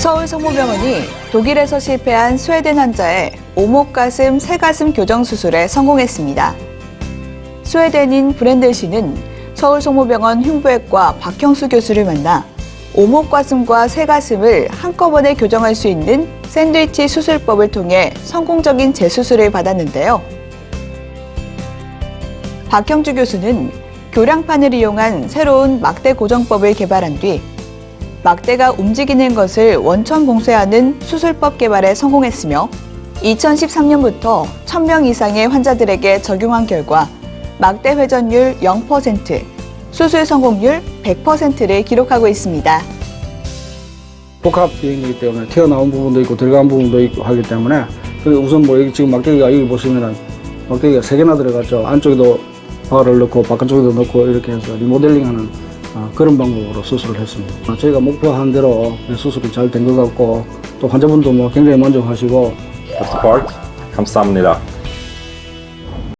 서울 성모병원이 독일에서 실패한 스웨덴 환자의 오목가슴 새가슴 교정 수술에 성공했습니다. 스웨덴인 브랜들 씨는 서울 성모병원 흉부외과 박형수 교수를 만나 오목가슴과 새가슴을 한꺼번에 교정할 수 있는 샌드위치 수술법을 통해 성공적인 재수술을 받았는데요. 박형주 교수는 교량판을 이용한 새로운 막대 고정법을 개발한 뒤 막대가 움직이는 것을 원천 봉쇄하는 수술법 개발에 성공했으며 2013년부터 1000명 이상의 환자들에게 적용한 결과 막대 회전율 0%, 수술 성공률 100%를 기록하고 있습니다. 복합 비행이기 때문에 튀어나온 부분도 있고 들어간 부분도 있고 하기 때문에 우선 뭐 여기 지금 막대기가 여기 보시면은 막대기가 세 개나 들어갔죠. 안쪽에도 바를 넣고 바깥쪽에도 넣고 이렇게 해서 리모델링하는 아, 그런 방법으로 수술을 했습니다. 아, 저희가 목표한 대로 수술이 잘 된 것 같고 또 환자분도 뭐 굉장히 만족하시고. 감사합니다.